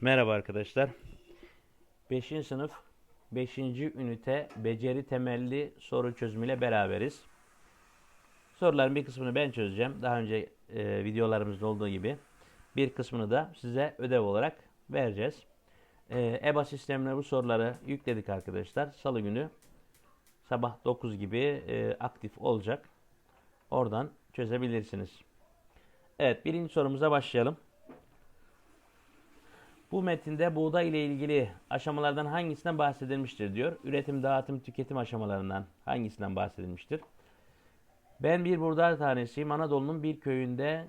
Merhaba arkadaşlar. 5. sınıf 5. ünite beceri temelli soru çözümüyle beraberiz. Soruların bir kısmını ben çözeceğim. Daha önce e, videolarımızda olduğu gibi. Bir kısmını da size ödev olarak vereceğiz. E, EBA sistemine bu soruları yükledik arkadaşlar. Salı günü sabah 9 gibi e, aktif olacak. Oradan çözebilirsiniz. Evet birinci sorumuza başlayalım. Bu metinde buğday ile ilgili aşamalardan hangisinden bahsedilmiştir diyor. Üretim, dağıtım, tüketim aşamalarından hangisinden bahsedilmiştir? Ben bir buğday tanesiyim. Anadolu'nun bir köyünde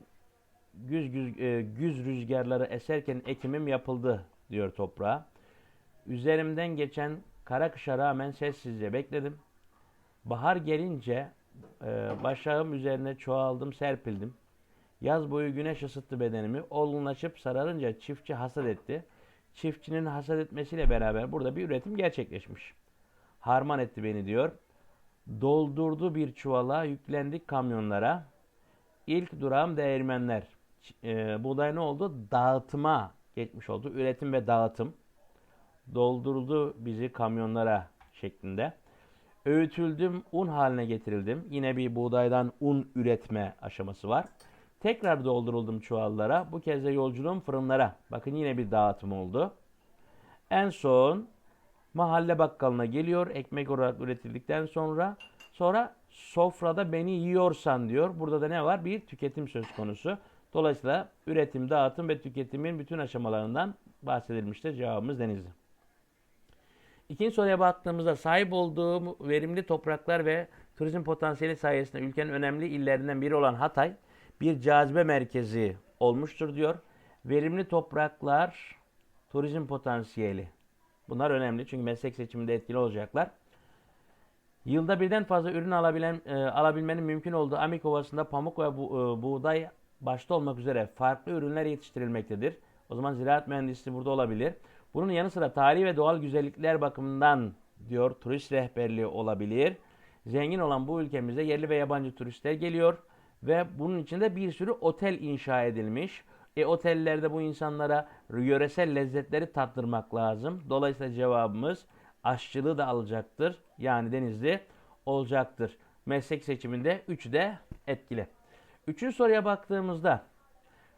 güz, güz, e, güz rüzgarları eserken ekimim yapıldı diyor toprağa. Üzerimden geçen kara kışa rağmen sessizce bekledim. Bahar gelince e, başağım üzerine çoğaldım, serpildim. Yaz boyu güneş ısıttı bedenimi. Olgunlaşıp sararınca çiftçi hasat etti. Çiftçinin hasat etmesiyle beraber burada bir üretim gerçekleşmiş. Harman etti beni diyor. Doldurdu bir çuvala, yüklendik kamyonlara. İlk durağım değirmenler. E, buğday ne oldu? Dağıtıma geçmiş oldu. Üretim ve dağıtım. Doldurdu bizi kamyonlara şeklinde. Öğütüldüm, un haline getirildim. Yine bir buğdaydan un üretme aşaması var. Tekrar dolduruldum çuvallara. Bu kez de yolculuğum fırınlara. Bakın yine bir dağıtım oldu. En son mahalle bakkalına geliyor. Ekmek olarak üretildikten sonra sonra sofrada beni yiyorsan diyor. Burada da ne var? Bir tüketim söz konusu. Dolayısıyla üretim, dağıtım ve tüketimin bütün aşamalarından bahsedilmiştir. Cevabımız Denizli. İkinci soruya baktığımızda sahip olduğum verimli topraklar ve turizm potansiyeli sayesinde ülkenin önemli illerinden biri olan Hatay bir cazibe merkezi olmuştur diyor. Verimli topraklar, turizm potansiyeli. Bunlar önemli çünkü meslek seçiminde etkili olacaklar. Yılda birden fazla ürün alabilen, e, alabilmenin mümkün olduğu Amik Ovası'nda pamuk ve bu, e, buğday başta olmak üzere farklı ürünler yetiştirilmektedir. O zaman ziraat mühendisliği burada olabilir. Bunun yanı sıra tarihi ve doğal güzellikler bakımından diyor turist rehberliği olabilir. Zengin olan bu ülkemize yerli ve yabancı turistler geliyor ve bunun içinde bir sürü otel inşa edilmiş. E otellerde bu insanlara yöresel lezzetleri tattırmak lazım. Dolayısıyla cevabımız aşçılığı da alacaktır. Yani denizli olacaktır. Meslek seçiminde 3 de etkili. Üçüncü soruya baktığımızda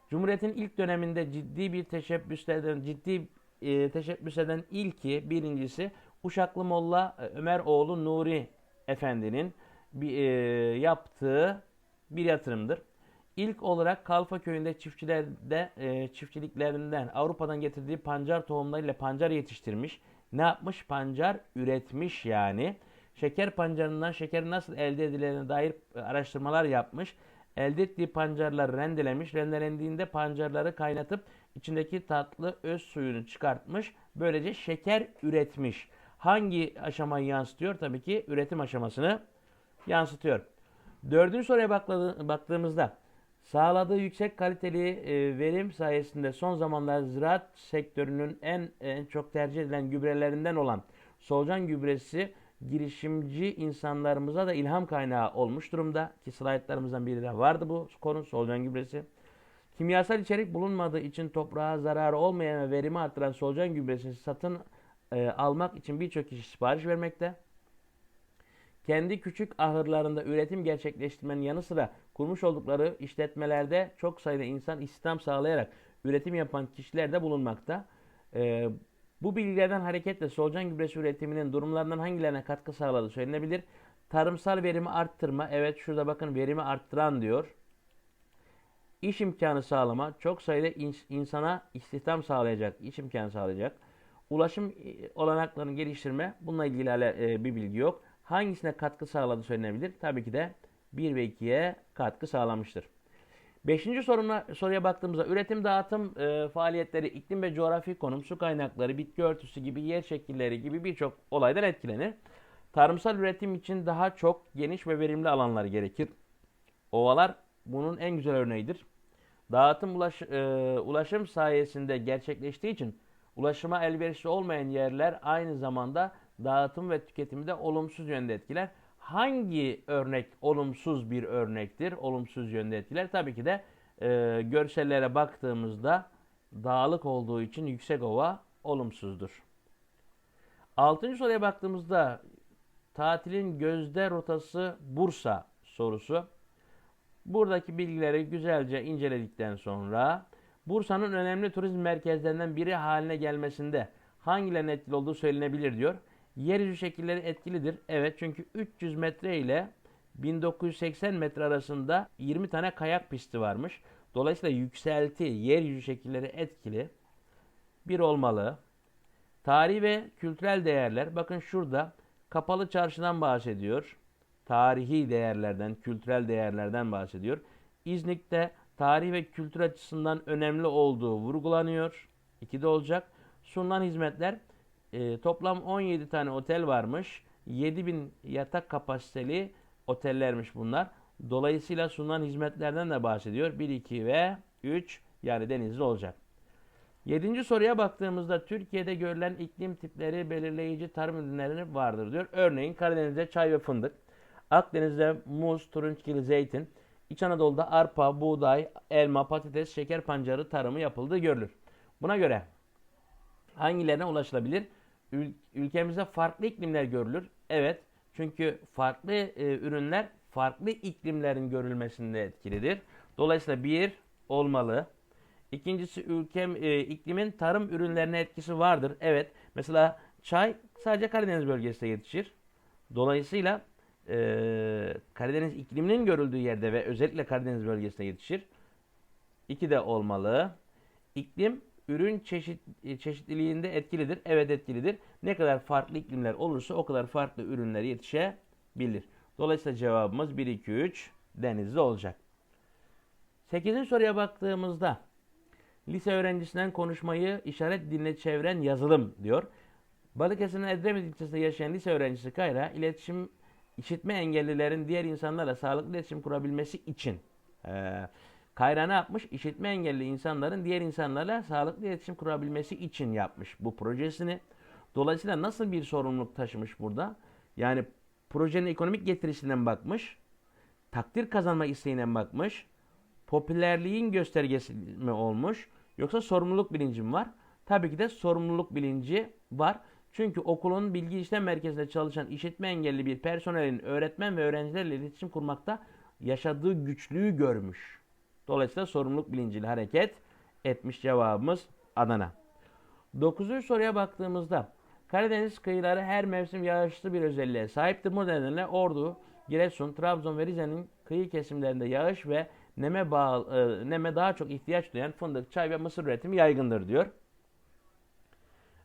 Cumhuriyet'in ilk döneminde ciddi bir teşebbüslerden ciddi e, teşebbüs eden ilki birincisi Uşaklı Molla e, Ömer oğlu Nuri Efendi'nin bir, e, yaptığı bir yatırımdır. İlk olarak Kalfa köyünde çiftçilerde e, çiftçiliklerinden Avrupa'dan getirdiği pancar tohumlarıyla pancar yetiştirmiş. Ne yapmış? Pancar üretmiş yani. Şeker pancarından şeker nasıl elde edilene dair araştırmalar yapmış. Elde ettiği pancarları rendelemiş. Rendelendiğinde pancarları kaynatıp içindeki tatlı öz suyunu çıkartmış. Böylece şeker üretmiş. Hangi aşamayı yansıtıyor? Tabii ki üretim aşamasını yansıtıyor. Dördüncü soruya baktığımızda sağladığı yüksek kaliteli e, verim sayesinde son zamanlarda ziraat sektörünün en, en çok tercih edilen gübrelerinden olan solucan gübresi girişimci insanlarımıza da ilham kaynağı olmuş durumda. Ki slaytlarımızdan biri de vardı bu konu solucan gübresi. Kimyasal içerik bulunmadığı için toprağa zararı olmayan ve verimi arttıran solucan gübresini satın e, almak için birçok kişi sipariş vermekte. Kendi küçük ahırlarında üretim gerçekleştirmenin yanı sıra kurmuş oldukları işletmelerde çok sayıda insan istihdam sağlayarak üretim yapan kişiler de bulunmakta. E, bu bilgilerden hareketle solucan gübresi üretiminin durumlarından hangilerine katkı sağladığı söylenebilir. Tarımsal verimi arttırma. Evet şurada bakın verimi arttıran diyor. İş imkanı sağlama. Çok sayıda insana istihdam sağlayacak, iş imkanı sağlayacak. Ulaşım e, olanaklarını geliştirme. Bununla ilgili e, bir bilgi yok. Hangisine katkı sağladığı söylenebilir? Tabii ki de 1 ve 2'ye katkı sağlamıştır. Beşinci soruna, soruya baktığımızda üretim dağıtım e, faaliyetleri iklim ve coğrafi konum, su kaynakları, bitki örtüsü gibi yer şekilleri gibi birçok olaydan etkilenir. Tarımsal üretim için daha çok geniş ve verimli alanlar gerekir. Ovalar bunun en güzel örneğidir. Dağıtım ulaş, e, ulaşım sayesinde gerçekleştiği için ulaşıma elverişli olmayan yerler aynı zamanda dağıtım ve tüketimi de olumsuz yönde etkiler. Hangi örnek olumsuz bir örnektir? Olumsuz yönde etkiler. Tabii ki de e, görsellere baktığımızda dağlık olduğu için Yüksekova olumsuzdur. Altıncı soruya baktığımızda tatilin gözde rotası Bursa sorusu. Buradaki bilgileri güzelce inceledikten sonra Bursa'nın önemli turizm merkezlerinden biri haline gelmesinde hangilerinin etkili olduğu söylenebilir diyor. Yeryüzü şekilleri etkilidir. Evet çünkü 300 metre ile 1980 metre arasında 20 tane kayak pisti varmış. Dolayısıyla yükselti, yeryüzü şekilleri etkili. Bir olmalı. Tarihi ve kültürel değerler. Bakın şurada kapalı çarşıdan bahsediyor. Tarihi değerlerden, kültürel değerlerden bahsediyor. İznik'te tarih ve kültür açısından önemli olduğu vurgulanıyor. İki de olacak. Sunulan hizmetler e, toplam 17 tane otel varmış. 7000 yatak kapasiteli otellermiş bunlar. Dolayısıyla sunulan hizmetlerden de bahsediyor. 1, 2 ve 3 yani denizli olacak. Yedinci soruya baktığımızda Türkiye'de görülen iklim tipleri belirleyici tarım ürünleri vardır diyor. Örneğin Karadeniz'de çay ve fındık, Akdeniz'de muz, turunçgili zeytin, İç Anadolu'da arpa, buğday, elma, patates, şeker pancarı tarımı yapıldığı görülür. Buna göre hangilerine ulaşılabilir? Ül- ülkemizde farklı iklimler görülür. Evet. Çünkü farklı e, ürünler farklı iklimlerin görülmesinde etkilidir. Dolayısıyla bir olmalı. İkincisi ülkem e, iklimin tarım ürünlerine etkisi vardır. Evet. Mesela çay sadece Karadeniz bölgesinde yetişir. Dolayısıyla e, Karadeniz ikliminin görüldüğü yerde ve özellikle Karadeniz bölgesinde yetişir. İki de olmalı. İklim ürün çeşit, e, çeşitliliğinde etkilidir. Evet etkilidir. Ne kadar farklı iklimler olursa o kadar farklı ürünler yetişebilir. Dolayısıyla cevabımız 1, 2, 3 denizli olacak. 8. soruya baktığımızda lise öğrencisinden konuşmayı işaret diline çeviren yazılım diyor. Balıkesir'in Edremit ilçesinde yaşayan lise öğrencisi Kayra iletişim işitme engellilerin diğer insanlarla sağlıklı iletişim kurabilmesi için e, Kayra ne yapmış? İşitme engelli insanların diğer insanlarla sağlıklı iletişim kurabilmesi için yapmış bu projesini. Dolayısıyla nasıl bir sorumluluk taşımış burada? Yani projenin ekonomik getirisinden bakmış, takdir kazanma isteğinden bakmış, popülerliğin göstergesi mi olmuş yoksa sorumluluk bilinci mi var? Tabii ki de sorumluluk bilinci var. Çünkü okulun bilgi işlem merkezinde çalışan işitme engelli bir personelin öğretmen ve öğrencilerle iletişim kurmakta yaşadığı güçlüğü görmüş. Dolayısıyla sorumluluk bilinciyle hareket etmiş cevabımız Adana. Dokuzuncu soruya baktığımızda Karadeniz kıyıları her mevsim yağışlı bir özelliğe sahiptir. Bu nedenle Ordu, Giresun, Trabzon ve Rize'nin kıyı kesimlerinde yağış ve neme, bağ, e, neme daha çok ihtiyaç duyan fındık, çay ve mısır üretimi yaygındır diyor.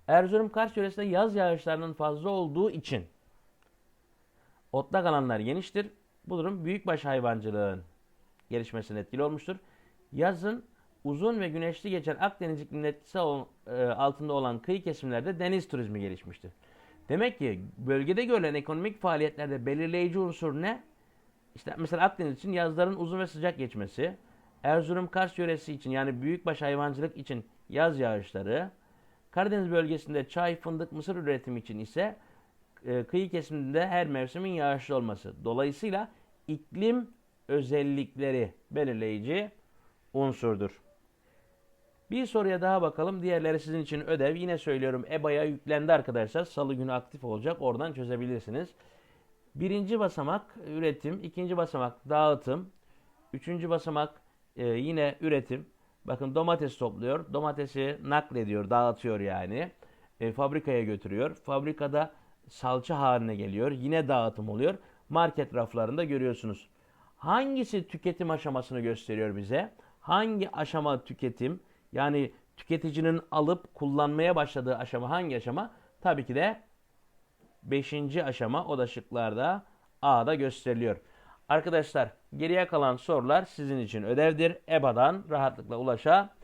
Erzurum Kars yöresinde yaz yağışlarının fazla olduğu için otlak alanlar geniştir. Bu durum büyükbaş hayvancılığın gelişmesine etkili olmuştur. Yazın uzun ve güneşli geçen Akdeniz ikliminin etkisi e, altında olan kıyı kesimlerde deniz turizmi gelişmiştir. Demek ki bölgede görülen ekonomik faaliyetlerde belirleyici unsur ne? İşte mesela Akdeniz için yazların uzun ve sıcak geçmesi, Erzurum Kars yöresi için yani büyükbaş hayvancılık için yaz yağışları, Karadeniz bölgesinde çay, fındık, mısır üretimi için ise e, kıyı kesiminde her mevsimin yağışlı olması. Dolayısıyla iklim özellikleri belirleyici unsurdur. Bir soruya daha bakalım. Diğerleri sizin için ödev. Yine söylüyorum EBA'ya yüklendi arkadaşlar. Salı günü aktif olacak. Oradan çözebilirsiniz. Birinci basamak üretim. ikinci basamak dağıtım. Üçüncü basamak e, yine üretim. Bakın domates topluyor. Domatesi naklediyor, dağıtıyor yani. E, fabrikaya götürüyor. Fabrikada salça haline geliyor. Yine dağıtım oluyor. Market raflarında görüyorsunuz. Hangisi tüketim aşamasını gösteriyor bize? Hangi aşama tüketim? Yani tüketicinin alıp kullanmaya başladığı aşama hangi aşama? Tabii ki de 5. aşama o da şıklarda A'da gösteriliyor. Arkadaşlar geriye kalan sorular sizin için ödevdir. EBA'dan rahatlıkla ulaşabilirsiniz.